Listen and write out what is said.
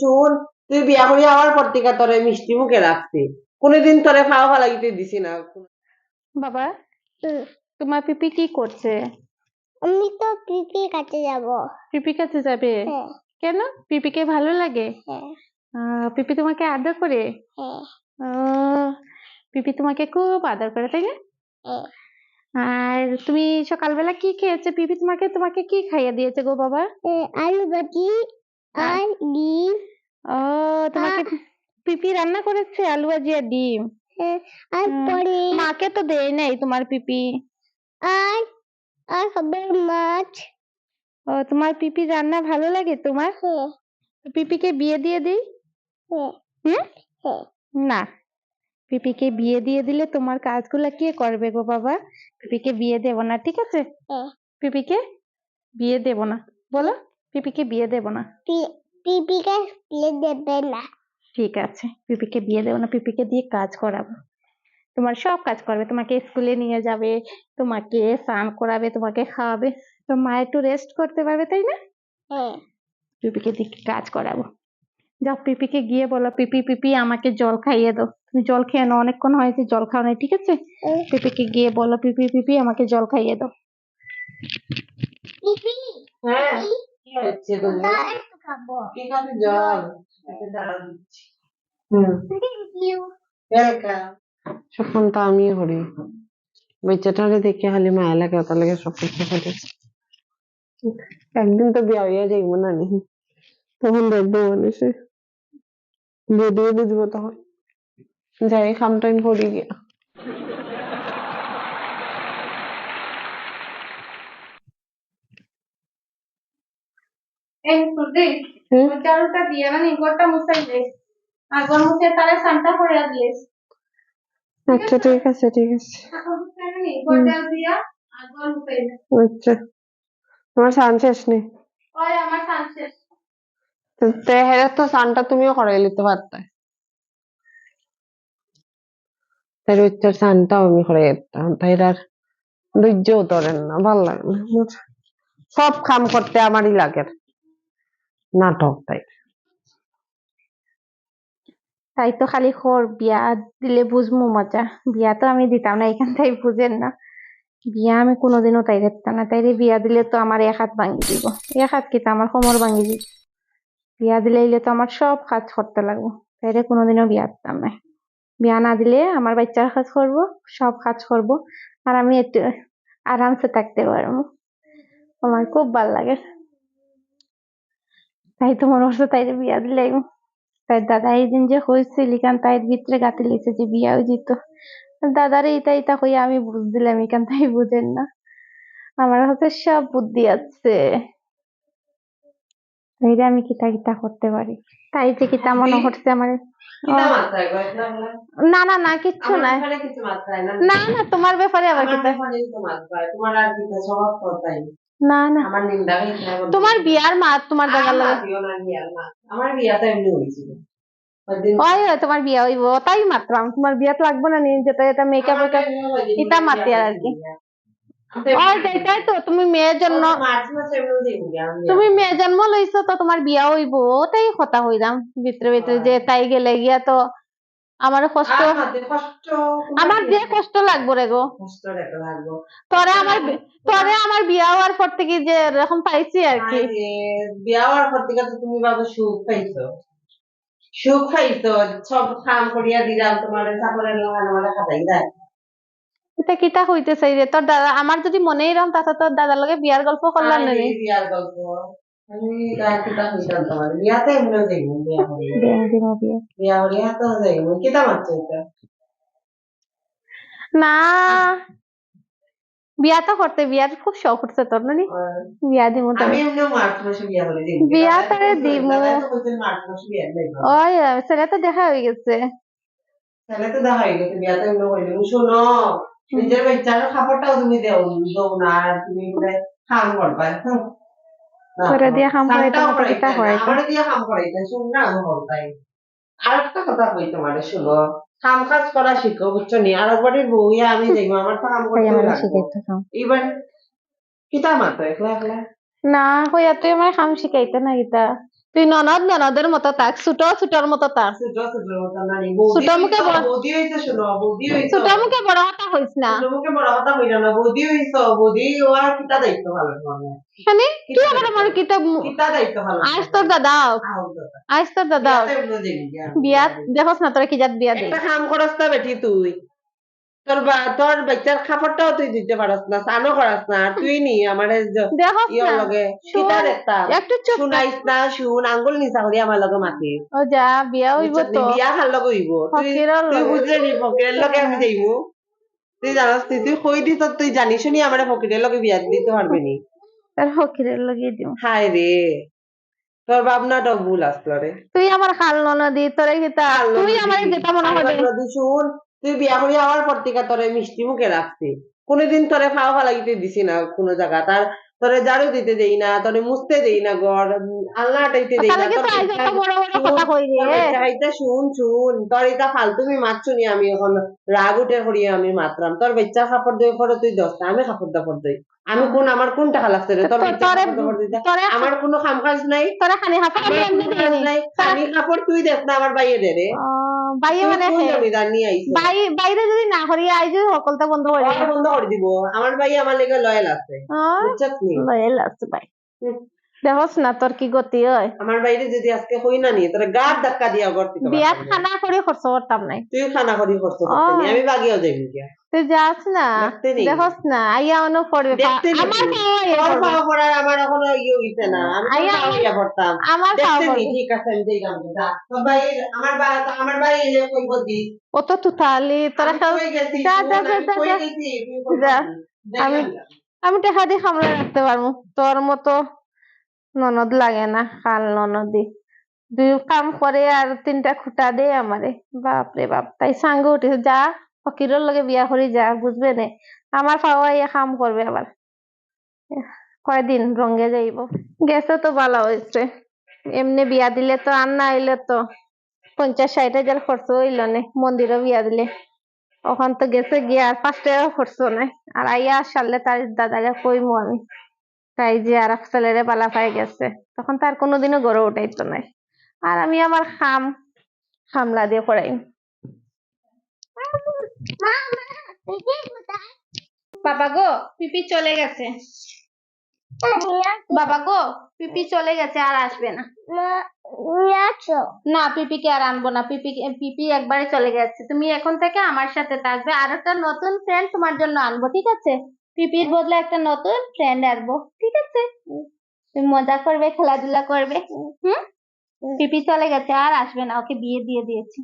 শুন তুই বিয়া করি আমার পত্রিকা তোরে মিষ্টি মুখে রাখছি। কোনোদিন তোরে খাওয়া ফালাইতে দিছি না। বাবা তোমার পিপি কি করছে? আমি তো পিপি কাছে যাব। পিপি কাছে যাবে? হ্যাঁ। কেন? পিপিকে ভালো লাগে? হ্যাঁ। পিপি তোমাকে আদর করে? হ্যাঁ। পিপি তোমাকে খুব আদর করে তাই না? আর তুমি সকালবেলা কি খেয়েছে? পিপি তোমাকে তোমাকে কি খাইয়ে দিয়েছে গো বাবা? আলু বাটি আর ডিম? ও তোমাকে পিপি রান্না করেছে? আলু ভাজি আর ডিম? হ্যাঁ, আর। পরে মাকে তো দেয় নাই তোমার পিপি। আর আর হবে মাছ। ও তোমার পিপি রান্না ভালো লাগে তোমার? হ্যাঁ। পিপিকে বিয়ে দিয়ে দিই? হ্যাঁ। হ্যাঁ। না পিপিকে বিয়ে দিয়ে দিলে তোমার কাজগুলো কে করবে গো বাবা? পিপিকে বিয়ে দেব না ঠিক আছে? হ্যাঁ। পিপিকে বিয়ে দেব না। বলো? পিপিকে বিয়ে দেব না। পিপিকে প্লেট দেবে না। ঠিক আছে পিপিকে বিয়ে দেবো না পিপিকে দিয়ে কাজ করাবো। তোমার সব কাজ করবে তোমাকে স্কুলে নিয়ে যাবে তোমাকে স্নান করাবে তোমাকে খাওয়াবে তো মা একটু রেস্ট করতে পারবে তাই না? হ্যাঁ। পিপিকে দিয়ে কাজ করাবো। যাও পিপিকে গিয়ে বলো পিপি পিপি আমাকে জল খাইয়ে দাও। তুমি জল খেয়ে নাও অনেকক্ষণ হয়েছে জল খাও নাই ঠিক আছে? হ্যাঁ। পিপিকে গিয়ে বলো পিপি পিপি আমাকে জল খাইয়ে দাও। পিপি হ্যাঁ। হচ্ছে তুমি না একটু খাব। ঠিক আছে জল। একটা দাঁড়া দিচ্ছি। হুম। থ্যাংক ইউ ওয়েলকাম সখন তো আমি করি। বাচ্চাটারে দেখে খালি মায়া লাগে ওটার লাগে সব কিছু করে একদিন তো বিয়া হইয়া যাইব না নি? তখন দেখব মানুষে। বুঝব তখন। যাই খাম টাইম করি গিয়া এই সুদি হুম? চারুটা দিয়ে মানে গোটা মুছাইলে আর গোল মুছে তারে সান্টা করে দিলে আচ্ছা ঠিক আছে ঠিক আছে। গোটা দিয়া আর গোল মুছাইলে আচ্ছা। তোমার সান শেষ নেই ওই আমার সান শেষ। তে হেরে তো সানটা তুমিও করাই নিতে পারতে। উচ্চার সানটাও আমি করাই দিতাম। তাই আর ধৈর্যও ধরেন না ভালো লাগে না। সব কাম করতে আমারই লাগে। নাটক তাই তাই তো খালি খোর, বিয়া দিলে বুঝমু মজা। বিয়া তো আমি দিতাম না, এখান থেকে বুঝেন না। বিয়া আমি কোনোদিনও তাই দিতাম না। তাইরে বিয়া দিলে তো আমার এক হাত ভাঙি দিব। এক হাত কি আমার কোমর ভাঙি দিব। বিয়া দিলে ইলে তো আমার সব কাজ করতে লাগবো। তাইরে কোনোদিনও বিয়া দিতাম না। বিয়া না দিলে আমার বাচ্চার কাজ করব, সব কাজ করব। আর আমি একটু আরামসে থাকতে পারব। আমার খুব ভালো লাগে। তাই তো মনে হচ্ছে তাইরে বিয়া দিলে তাই দাদা এই দিন যে হয়েছিল ইখান তাই ভিতরে গাতে লিখছে যে বিয়া হয়ে যেত দাদারে ইতা ইতা হইয়া আমি বুঝ দিলাম এখান তাই বুঝেন না। আমার হাতে সব বুদ্ধি আছে। তাইলে আমি কিতা কিতা করতে পারি। তাই যে কিতা মনে হচ্ছে আমার না না না কিচ্ছু নাই। না। না তোমার ব্যাপারে আবার কিতা তোমার আর কিতা স্বভাব তো তাই না না। আমার নিন্দা তোমার বিয়ার মা তোমার দাদার আমার লগে বিয়ে বিয়া। আমার বিয়াটা এমনি হয়েছিল। ওই তোমার বিয়া হইব তাই মাত্রাম তোমার বিয়াত লাগবে না নি যেটা এটা মেকআপ বিয়া মাতিয়ার আর কি। ওই সেটাই তো তুমি মেয়ের জন্য বিয়া তুমি মেয়ে জন্ম লইছো তো তোমার বিয়া হইব ওটাই কথা হইলাম ভিতরে ভিতরে যে তাই গেলে গিয়া তো আমার কষ্ট। আমার যে কষ্ট লাগবো রে গো। তোরে আমার তোরে আমার বিয়া হওয়ার পর থেকে যে এরকম পাইছি আর কি। বিয়া হওয়ার পর থেকে তো তুমি বাবা সুখ পাইছো। সুখ পাইছো সব কাম করিয়া দিলাম তোমার চাকরের লাগানো মানে খাতাই দেয়। এটা কিতা হইতে চাই রে? তোর দাদা আমার যদি মনেই রম তাতে তোর দাদার লগে বিয়ার গল্প করলাম না বিয়ার গল্প। করিয়া তো দেখব কিতা মারছো এটা না বিয়া তো করতে বিয়ার খুব শখ উঠছে তোর নি? বিয়া দিমু তো আমি এমনি মার্চ মাসে বিয়া করে দিই বিয়া তারে দিমু। মার্চ মাসে বিয়া দেখব ওই ছেলে তো দেখা হয়ে গেছে। তাহলে তো দেখা হয়ে গেছে বিয়াতে এমনি করে শোনো নিজের বাচ্চার খাবারটাও তুমি দেও দেও না তুমি বলে খাম করবা হুম। করে দিয়ে হাম করে খামটাও না তো কিতা হয়? আমারে দিয়া খাম করাইতে শুন না আমি বলতাই আর একটা কথা কই তোমারে শুনো। কাম কাজ করা শিখো বুঝছ নি? আর বউয়া আমি দেখব আমার তো কাম করতে লাগবো। এবার কিতা মাতো একলা একলা? না হইয়া তুই আমার খাম শিখাইতে না গীতা। তুই ননদ ননদের মতো থাক ছোট ছোটর মতো থাক। ছোট ছোট মুখে বড় বৌদি হইছে শোনো বৌদি হইছে। ছোট মুখে বড় কথা হইস না। ছোট মুখে বড় কথা হইল না বৌদি হইছে বৌদি ওর কিতা দায়িত্ব ভালো মানে তুই আবার আমার কিতাব কিতা দায়িত্ব ভালো? আজ তোর দাদা আজ তোর দাদা বিয়াত দেখোস না তোরা কি জাত বিয়া দে একটা কাম করস না বেটি তুই। তোর বা তোর বাচ্চার খাবারটাও তুই দিতে পারস না স্নানও করাস না আর তুই নি আমার লগে শুন, দেখতা একটু চুপ শুনাইস না শুন আঙ্গুল নিচা করি আমার লগে মাতিস ও যা বিয়া হইব তো। বিয়া খার লগে হইব। তুই তুই বুঝলে নি ফকিরের লগে আমি যাইমু তুই জানাস নি তুই কই দিস তুই জানিস নি আমার ফকিরের লগে বিয়া দিতে পারবি নি। তার হকিরের লাগিয়ে দিও হায় রে তোর ভাবনাটা ভুল আসলো রে। তুই আমার খাল ননদি তোরে তুই আমার যেটা মনে হবে যদি শুন তুই বিয়া করে আওয়ার পর থেকে তোরে মিষ্টি মুখে রাখছি। কোনোদিন তোরে খাওয়া ফালাইতে দিছি না কোনো জায়গা। তার তোরে ঝাড়ু দিতে দেই না তোরে মুছতে দেই না ঘর আল্লাহ হাঁটাইতে দেই না তাহলে কি তোর তো আজ বাচ্চা- একটা বড় বড় শুন, শুন শুন। তোর এটা ফালতুমি মারছো নি আমি এখন রাগ উঠে করিয়া আমি মাত্রাম। তোর বাচ্চা কাপড় দিয়ে করে তুই দশটা আমি কাপড় দাপড় দিই। আমি কোন আমার কোন টাকা লাগছে রে তোর আমার কোনো কাম কাজ নাই। তোরে খানি হাফা নাই। আমি কাপড় তুই দেখ না আমার বাইরে রে। মানে বাইরে যদি না করি আই যদি সকলটা বন্ধ করে বন্ধ করে দিব। আমার ভাই আমার লেগে লয়াল আছে। লয়েল আছে ভাই। হুম। না তোর কি গতি হয়? আমার বাইরে যদি আজকে হই না নি তোরা ধাক্কা দিয়া করতে বিয়াত খানা করে খরচ করতাম নাই তুই খানা করি করতে ও। আমি বাগিয়াও যাই গিয়া তুই যাস না দেখতে না? আইয়া অন্য পড়বে আমার তোর পড়ার আমার এখনও ইয়ে হইছে না। আমি তো আমার খাওয়া দেখতে নি? ঠিক আছে আমি যাই গাম যা। তোর আমার ভাই আমার এলে অত তোরা আমি খাও কই যা, যা, আমি যা, যা, আমি- আমি টাকা দিয়ে সামলে রাখতে পারব তোর মতো ননদ লাগে না, কাল ননদি। দুই কাম করে আর তিনটা খুঁটা দে আমারে। বাপ রে বাপ, তাই সাঙ্গে উঠেছে যা, ফকিরের লগে বিয়া করি যা, বুঝবে নে? আমার পাওয়া ইয়ে কাম করবে আবার। কয়দিন রঙ্গে যাইব? গেছে তো ভালো হয়েছে। এমনি বিয়া দিলে তো আর না আইলে তো পঞ্চাশ ষাট হাজার খরচ হইল নে মন্দিরে বিয়া দিলে। ওখান তো গেছে গিয়ে আর পাঁচ টাকা খরচ নাই আর আইয়া সারলে তার দাদাকে কইমু আমি। তাই যে আর ছেলেরে পালা পাই গেছে। তখন তার কোনোদিনও গড়ে উঠাইতো নাই। আর আমি আমার খাম, খামলা দিয়ে করাইম বাবা গো, পিপি চলে গেছে। বাবা গো, পিপি চলে গেছে, আর আসবে না। না, পিপিকে আর আনব না। পিপি পিপি একবারে চলে গেছে। তুমি এখন থেকে আমার সাথে থাকবে। আর একটা নতুন ফ্রেন্ড তোমার জন্য আনব, ঠিক আছে? পিপির বদলে একটা নতুন ফ্রেন্ড আনব ঠিক আছে? তুমি মজা করবে খেলাধুলা করবে হুম। পিপি চলে গেছে আর আসবে না ওকে বিয়ে দিয়ে দিয়েছি।